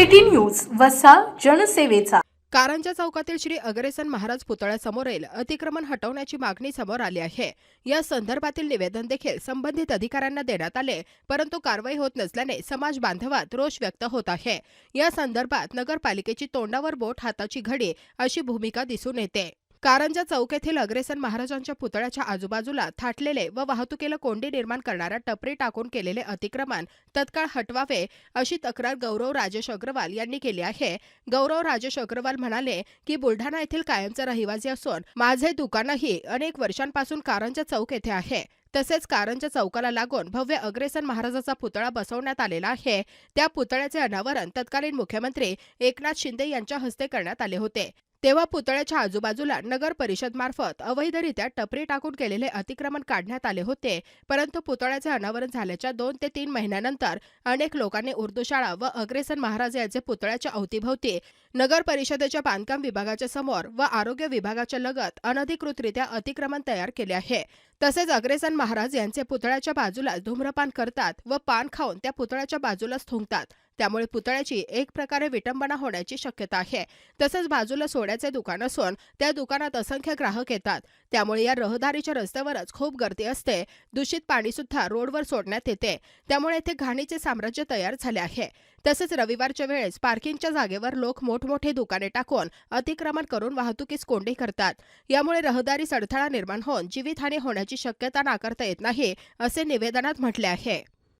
City news वसा जनसेवेचा. कारंजा चौकातील श्री अग्रेसन महाराज पुतळ्यासमोरील अतिक्रमण हटवण्याची मागणी समोर आली आहे. या संदर्भातील निवेदन देखील संबंधित अधिकाऱ्यांना देण्यात आले परंतु कारवाई होत नसल्याने समाज बांधवात रोष व्यक्त होत आहे. या संदर्भात नगरपालिकेची तोंडावर बोट हाताची घडी अशी भूमिका दिसून येते. कारंजा चौक येथील अग्रेसन महाराजांच्या पुतळ्याच्या आजूबाजूला थाटलेले व वाहतुकीला कोंडी निर्माण करणारा टपरी टाकून केलेले अतिक्रमण तत्काळ हटवावे अशी तक्रार गौरव राजेश अग्रवाल यांनी केली आहे. गौरव राजेश अग्रवाल म्हणाले की बुलढाणा येथील कायमचा रहिवासी असून माझे दुकानही अनेक वर्षांपासून कारंजा चौक येथे आहे. तसेच कारंजा चौकाला लागून भव्य अग्रेसन महाराजाचा पुतळा बसवण्यात आलेला आहे. त्या पुतळ्याचे अनावरण तत्कालीन मुख्यमंत्री एकनाथ शिंदे यांच्या हस्ते करण्यात आले होते. तेव्हा पुतळ्याच्या आजूबाजूला नगर परिषद मार्फत अवैधरित्या टपरी टाकून केलेले अतिक्रमण काढण्यात आले होते. परंतु पुतळ्याचे अनावरण झाल्याच्या दोन ते तीन महिन्यानंतर अनेक लोकांनी उर्दू शाळा व अग्रेसन महाराज यांचे पुतळ्याच्या अवतीभोवती नगर परिषदेच्या बांधकाम विभागाच्या समोर व आरोग्य विभागाच्या लगत अनधिकृतरित्या अतिक्रमण तयार केले आहे. तसेच अग्रेसन महाराज यांचे पुतळ्याच्या बाजूला धूम्रपान करतात व पान खाऊन त्या पुतळ्याच्या बाजूलाच थुंकतात. त्यामुळे पुतळ्याची एक प्रकारे विटंबना होण्याची शक्यता आहे. तसेच बाजूला सोड्याचे दुकान असून त्या दुकानात असंख्य ग्राहक येतात. त्यामुळे या रहदारीच्या रस्त्यावरच खूप गर्दी असते. दूषित पाणी सुद्धा रोडवर सोडण्यात येते. त्यामुळे येथे घाणीचे साम्राज्य तयार झाले आहे. तसेच रविवारच्या वेळेस पार्किंगच्या जागेवर लोक मोठमोठे दुकाने टाकून अतिक्रमण करून वाहतुकीस कोंडी करतात. यामुळे रहदारीस अडथळा निर्माण होऊन जीवितहानी होण्याची शक्यता नाकारता येत नाही असे निवेदनात म्हटले आहे.